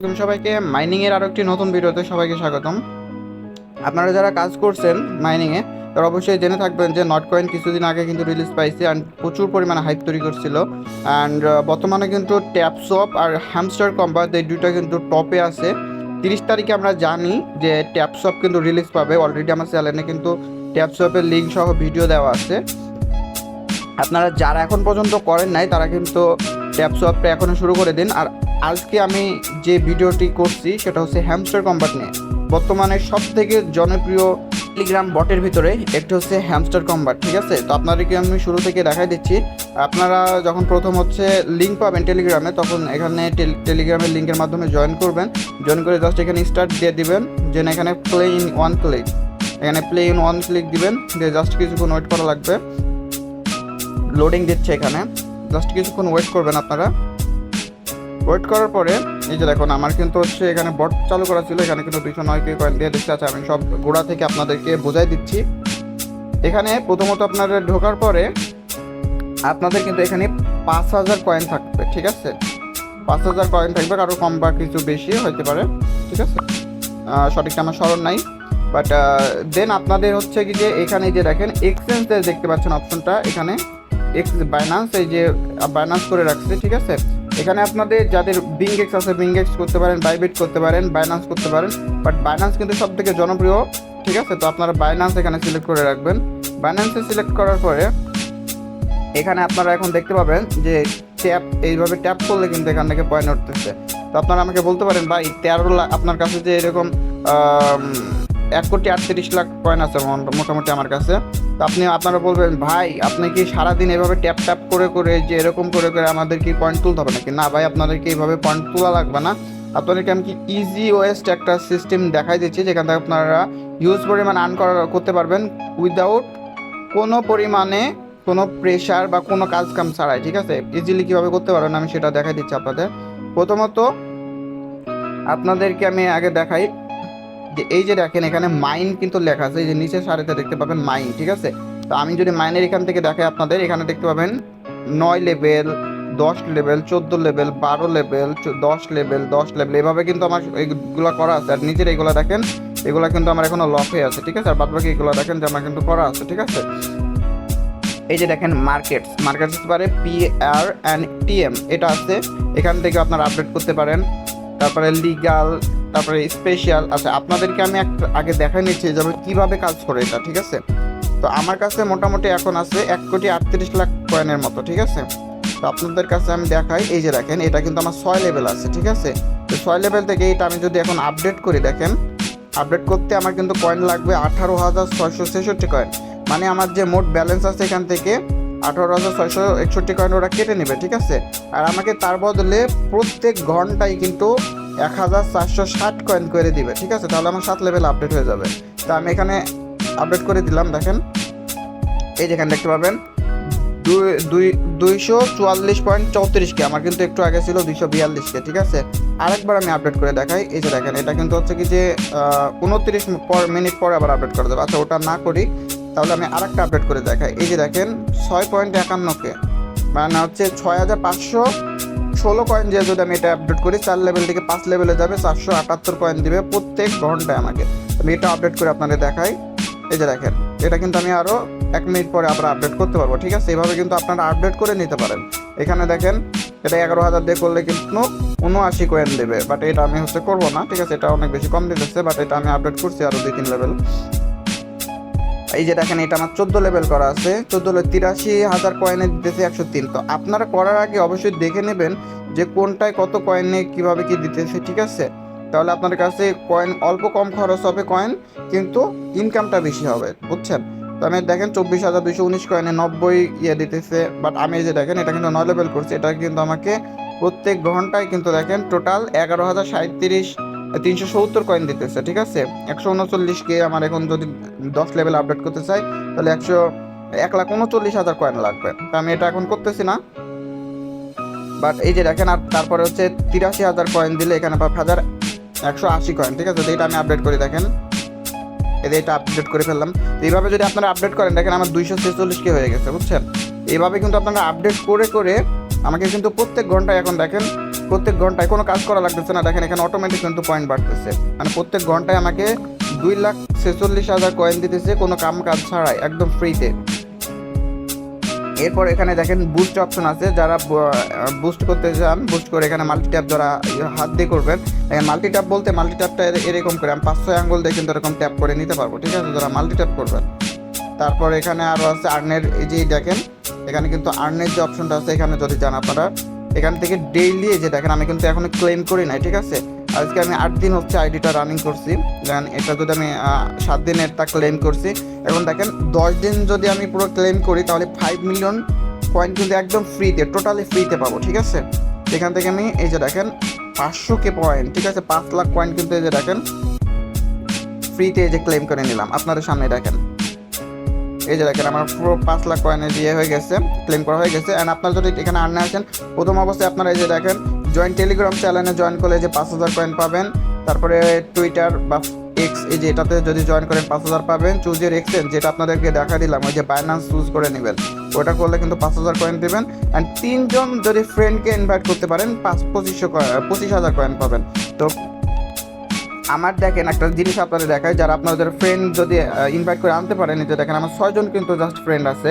সবাইকে মাইনিং এর আরও একটি নতুন ভিডিওতে সবাইকে স্বাগতম। আপনারা যারা কাজ করছেন মাইনিং এ, তারা অবশ্যই জেনে থাকবেন যে নট কয়েন কিছুদিন আগে কিন্তু রিলিজ পাইছে অ্যান্ড প্রচুর পরিমাণে হাইপ তৈরি করছিল। অ্যান্ড বর্তমানে কিন্তু ট্যাপসপ আর হ্যামস্টার কম্বাত এই দুইটা কিন্তু টপে আছে। তিরিশ তারিখে আমরা জানি যে ট্যাপসপ কিন্তু রিলিজ পাবে। অলরেডি আমার চ্যানেলে কিন্তু ট্যাপসপের লিঙ্ক সহ ভিডিও দেওয়া আছে। আপনারা যারা এখন পর্যন্ত করেন নাই, তারা কিন্তু ট্যাপসপটা এখনও শুরু করে দিন। আর আজকে আমি যে ভিডিওটি করছি, সেটা হচ্ছে হ্যামস্টার কম্বাট নিয়ে। বর্তমানে সব থেকে জনপ্রিয় টেলিগ্রাম বটের ভিতরে একটি হচ্ছে হ্যামস্টার কম্বাট ঠিক আছে? তো আপনাদেরকে আমি শুরু থেকে দেখাই দিচ্ছি। আপনারা যখন প্রথম হচ্ছে লিঙ্ক পাবেন টেলিগ্রামে তখন এখানে টেল- টেলিগ্রামের লিঙ্কের মাধ্যমে জয়েন করবেন। জয়েন করে জাস্ট এখানে স্টার্ট দিয়ে দিবেন। যেন এখানে প্লে ইন ওয়ান ক্লিক এখানে প্লে ইন ওয়ান ক্লিক দিবেন। দিয়ে জাস্ট কিছুক্ষণ ওয়েট করা লাগবে। লোডিং দিচ্ছে এখানে। জাস্ট কিছুক্ষণ ওয়েট করবেন আপনারা। ওয়েট করার পরে, এই যে দেখুন, আমার কিন্তু হচ্ছে এখানে বট চালু করা ছিল, এখানে কিন্তু দুইশো নয় কে কয়েন দিয়ে দিচ্ছে। আচ্ছা আমি সব গোড়া থেকে আপনাদেরকে বোঝাই দিচ্ছি। এখানে প্রথমত আপনাদের ঢোকার পরে আপনাদের কিন্তু এখানে পাঁচ হাজার কয়েন থাকবে, ঠিক আছে? পাঁচ হাজার কয়েন থাকবে, কারও কম বা কিছু বেশি হতে পারে, ঠিক আছে? সঠিকটা আমার স্মরণ নাই। বাট দেন আপনাদের হচ্ছে কি যে এখানে যে দেখেন এক্সচেঞ্জ দেখতে পাচ্ছেন অপশনটা এখানে। এক্স বাইনান্স এই যে বাইনান্স করে রাখছে, ঠিক আছে? এখানে আপনাদের যাদের বিংগেক্স আছে বিংগেক্স করতে পারেন বাইবিট করতে পারেন বাইনান্স করতে পারেন বাট বাইনান্স কিন্তু সব থেকে জনপ্রিয়, ঠিক আছে? তো আপনারা বাইনান্স এখানে সিলেক্ট করে রাখবেন। বাইনান্সে সিলেক্ট করার পরে, এখানে আপনারা এখন দেখতে পাবেন যে ট্যাপ এইভাবে ট্যাপ করলে কিন্তু এখান থেকে পয়েন্ট উঠতেছে তো আপনারা আমাকে বলতে পারেন, ভাই, তেরো লাখ আপনার কাছে যে এরকম এক কোটি আটত্রিশ লাখ পয়েন্ট আছে মোটামুটি আমার কাছে। তো আপনি আপনারা বলবেন, ভাই, আপনি কি সারাদিন এভাবে ট্যাপ ট্যাপ করে করে, যে এরকম করে করে আমাদের কি পয়েন্ট তুলতে হবে নাকি? না ভাই, আপনাদেরকে এইভাবে পয়েন্ট তোলা লাগবে না। আপনাদেরকে আমি কি ইজি ওয়েস্ট একটা সিস্টেম দেখাই দিচ্ছি, যেখান থেকে আপনারা ইউজ পরিমাণ আর্ন করা, করতে পারবেন উইদাউট কোনো পরিমাণে কোনো প্রেশার বা কোনো কাজ কাম ছাড়াই, ঠিক আছে? ইজিলি কীভাবে করতে পারবেন আমি সেটা দেখাই দিচ্ছি আপনাদের। প্রথমত, আপনাদেরকে আমি আগে দেখাই। যে এই যে দেখেন এখানে মাইন কিন্তু লেখা আছে, এই যে নিচের সারিতে দেখতে পাবেন মাইন, ঠিক আছে? তো আমি যদি মাইনের এখান থেকে দেখাই আপনাদের, এখানে দেখতে পাবেন নয় লেভেল, দশ লেভেল, চোদ্দ লেভেল, বারো লেভেল দশ লেভেল দশ লেভেল, এভাবে কিন্তু আমার এইগুলো করা আছে। আর নিচের এইগুলো দেখেন, এগুলো কিন্তু আমার এখনও লক হয়ে আছে, ঠিক আছে? আর বাদ বাকি এগুলো দেখেন যে আমার কিন্তু করা আছে, ঠিক আছে? এই যে দেখেন মার্কেটস মার্কেটস পারে পি আর অ্যান্ড টিএম এটা আছে। এখান থেকে আপনারা আপডেট করতে পারেন। তারপরে লিগাল তারপরে স্পেশাল আচ্ছা আপনাদেরকে আমি একটা আগে দেখাই নিচ্ছি যে আমি কীভাবে কাজ করে এটা, ঠিক আছে? তো আমার কাছে মোটামুটি এখন আছে এক কোটি আটত্রিশ লাখ কয়েনের মতো, ঠিক আছে? তো আপনাদের কাছে আমি দেখাই, এই যে দেখেন, এটা কিন্তু আমার ছয় লেভেল আছে, ঠিক আছে? তো ছয় লেভেল থেকে এটা আমি যদি এখন আপডেট করি, দেখেন আপডেট করতে আমার কিন্তু কয়েন লাগবে আঠারো হাজার ছয়শো ছেষট্টি কয়েন মানে আমার যে মোট ব্যালেন্স আছে এখান থেকে আঠারো হাজার ছয়শো একষট্টি কয়েন ওরা কেটে নেবে, ঠিক আছে? আর আমাকে তার বদলে প্রত্যেক ঘন্টায় কিন্তু এক হাজার চারশো ষাট কয়েন করে দিবে, ঠিক আছে? তাহলে আমার সাত লেভেল আপডেট হয়ে যাবে। তো আমি এখানে আপডেট করে দিলাম, দেখেন। এই যেখানে দেখতে পাবেন, দুই দুই, দুইশো চুয়াল্লিশ পয়েন্ট চৌত্রিশ কে, আমার কিন্তু একটু আগে ছিল দুইশো বিয়াল্লিশ কে, ঠিক আছে? আরেকবার আমি আপডেট করে দেখাই। এই যে দেখেন, এটা কিন্তু হচ্ছে কি যে উনত্রিশ মিনিট পরে আবার আপডেট করে দেবো। আচ্ছা ওটা না করি, তাহলে আমি আরেকটা আপডেট করে দেখাই। এই যে দেখেন, ছয় পয়েন্ট একান্ন কে মানে হচ্ছে ছয় হাজার পাঁচশো ষোলো কয়েন দিয়ে যদি আমি এটা আপডেট করি, চার লেভেল থেকে পাঁচ লেভেলে যাবে, চারশো আটাত্তর কয়েন দিবে প্রত্যেক ঘন্টায় আমাকে। আমি এটা আপডেট করে আপনাদের দেখাই। এই যে দেখেন, এটা কিন্তু আমি আরও এক মিনিট পরে আবার আপডেট করতে পারব, ঠিক আছে? এইভাবে কিন্তু আপনারা আপডেট করে নিতে পারেন। এখানে দেখেন, এটা এগারো হাজার দিয়ে করলে কিন্তু উনআশি কয়েন দেবে বাট এটা আমি হচ্ছে করব না, ঠিক আছে? এটা অনেক বেশি কম দিতেছে বাট এটা আমি আপডেট করছি আরও দুই তিন লেভেল এই যে দেখেন, এটা আমার চোদ্দ লেভেল করা আছে। চোদ্দ তিরাশি হাজার কয়েনে দিতেছে একশো তিন। তো আপনারা করার আগে অবশ্যই দেখে নেবেন যে কোনটায় কত কয়েনে কীভাবে কি দিতেছে, ঠিক আছে? তাহলে আপনার কাছে কয়েন অল্প কম খরচ হবে কয়েন কিন্তু ইনকামটা বেশি হবে, বুঝছেন? তো আমি দেখেন, চব্বিশ হাজার দুশো উনিশ কয়েনে নব্বই ইয়ে দিতেছে বাট আমি যে দেখেন, এটা কিন্তু নয় লেভেল করছি, এটা কিন্তু আমাকে প্রত্যেক ঘন্টায় কিন্তু দেখেন টোটাল এগারো হাজার সাঁত্রিশ তিনশো সত্তর কয়েন দিতেছে, ঠিক আছে? একশো উনচল্লিশ কে আমার এখন যদি দশ লেভেল আপডেট করতে চাই, তাহলে একশো এক লাখ উনচল্লিশ হাজার কয়েন লাগবে। আমি এটা এখন করতেছি না। বাট এই যে দেখেন, আর তারপরে হচ্ছে তিরাশি হাজার কয়েন দিলে এখানে পাঁচ হাজার একশো আশি কয়েন ঠিক আছে? এটা আমি আপডেট করি, দেখেন। যে এটা আপডেট করে ফেললাম। তো এইভাবে যদি আপনারা আপডেট করেন, দেখেন আমার দুইশো ছেচল্লিশ কে হয়ে গেছে, বুঝছেন? এইভাবে কিন্তু আপনারা আপডেট করে করে আমাকে কিন্তু প্রত্যেক ঘন্টায় এখন দেখেন প্রত্যেক ঘন্টায় কোনো কাজ করা লাগতেছে না। দেখেন, এখানে অটোমেটিক কিন্তু পয়েন্ট বাড়তেছে। মানে প্রত্যেক ঘন্টায় আমাকে দুই লাখ ছেচল্লিশ হাজার কয়েন দিতেছে কোনো কাম কাজ ছাড়াই, একদম ফ্রিতে এরপর এখানে দেখেন বুস্ট অপশন আছে। যারা বুস্ট করতে চান বুস্ট করে এখানে মাল্টি ট্যাপ যারা হাত দিয়ে করবেন। দেখেন মাল্টি ট্যাপ বলতে মাল্টি ট্যাপটা এরকম করে, আমি পাঁচ ছয় আঙ্গুল দিয়ে কিন্তু এরকম ট্যাপ করে নিতে পারব, ঠিক আছে? যারা মাল্টি ট্যাপ করবেন। তারপর এখানে আরও আছে আর্নের এই যে দেখেন, এখানে কিন্তু আর্নের যে অপশনটা আছে, এখানে যদি যান আপনারা এখান থেকে ডেইলি যে দেখেন, আমি কিন্তু এখনও ক্লেম করি নাই, ঠিক আছে? আজকে আমি আট দিন হচ্ছে আইডিটা রানিং করছি। দেন এটা যদি আমি সাত দিনের তা ক্লেম করছি। এখন দেখেন, দশ দিন যদি আমি পুরো ক্লেম করি, তাহলে ফাইভ মিলিয়ন পয়েন্ট কিন্তু একদম ফ্রিতে টোটালি ফ্রিতে পাবো, ঠিক আছে? এখান থেকে আমি, এই যে দেখেন, পাঁচশো কে পয়েন্ট ঠিক আছে? পাঁচ লাখ পয়েন্ট কিন্তু এই যে দেখেন ফ্রিতে এই যে ক্লেম করে নিলাম। আপনাদের সামনে দেখেন। এই যে দেখেন, আমার পুরো পাঁচ লাখ কয়েনের দিয়ে হয়ে গেছে ক্লেম করা হয়ে গেছে। অ্যান্ড আপনার যদি এখানে আর্নে আসেন প্রথম অবস্থায় আপনারা এই যে দেখেন জয়েন টেলিগ্রাম চ্যানেলে জয়েন করলে যে পাঁচ হাজার কয়েন পাবেন। তারপরে টুইটার বা এক্স এই যে এটাতে যদি জয়েন করেন, পাঁচ হাজার পাবেন। চুজের এক্সচেঞ্জ যেটা আপনাদেরকে দেখা দিলাম, ওই যে বাইন্যান্স চুজ করে নেবেন। ওটা করলে কিন্তু পাঁচ হাজার কয়েন দেবেন। অ্যান্ড তিনজন যদি ফ্রেন্ডকে ইনভাইট করতে পারেন, পাঁচ, পঁচিশশো পঁচিশ হাজার কয়েন পাবেন। তো আমার দেখেন একটা জিনিস আপনাদের দেখায় যারা আপনাদের ফ্রেন্ড যদি ইনভাইট করে আনতে পারেন যে দেখেন আমার ছয়জন কিন্তু জাস্ট ফ্রেন্ড আছে,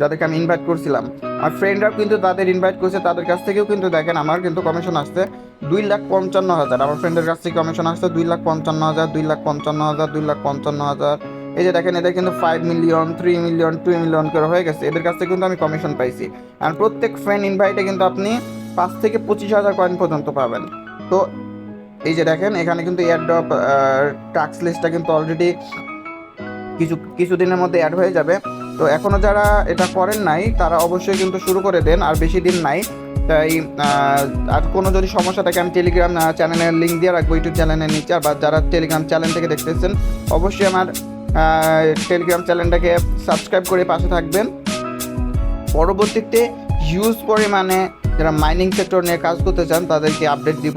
যাদেরকে আমি ইনভাইট করছিলাম। আর ফ্রেন্ডরাও কিন্তু তাদের ইনভাইট করছে, তাদের কাছ থেকেও কিন্তু দেখেন আমার কিন্তু কমিশন আসছে দুই লাখ পঞ্চান্ন হাজার। আমার ফ্রেন্ডের কাছ থেকে কমিশন আসছে দুই লাখ পঞ্চান্ন হাজার, দুই লাখ পঞ্চান্ন হাজার, দুই লাখ পঞ্চান্ন হাজার। এই যে দেখেন এদের কিন্তু five million three million two million করে হয়ে গেছে। এদের কাছ থেকে কিন্তু আমি কমিশন পাইছি। আর প্রত্যেক ফ্রেন্ড ইনভাইটে কিন্তু আপনি পাঁচ থেকে পঁচিশ হাজার কয়েন পর্যন্ত পাবেন। তো এই যে দেখেন, এখানে কিন্তু এয়ারড্রপ টাক্স লিস্টটা কিন্তু অলরেডি কিছু কিছুদিনের মধ্যে অ্যাড হয়ে যাবে। তো এখনও যারা এটা করেন নাই, তারা অবশ্যই কিন্তু শুরু করে দেন, আর বেশি দিন নাই। তাই আর কোনো যদি সমস্যা থাকে, আমি টেলিগ্রাম চ্যানেলের লিঙ্ক দিয়ে রাখব ইউটিউব চ্যানেলের নিচে আর বা যারা টেলিগ্রাম চ্যানেল থেকে দেখতেছেন, অবশ্যই আমার টেলিগ্রাম চ্যানেলটাকে সাবস্ক্রাইব করে পাশে থাকবেন। পরবর্তীতে হিউজ পরিমাণে যারা মাইনিং সেক্টর নিয়ে কাজ করতে চান, তাদেরকে আপডেট দিব।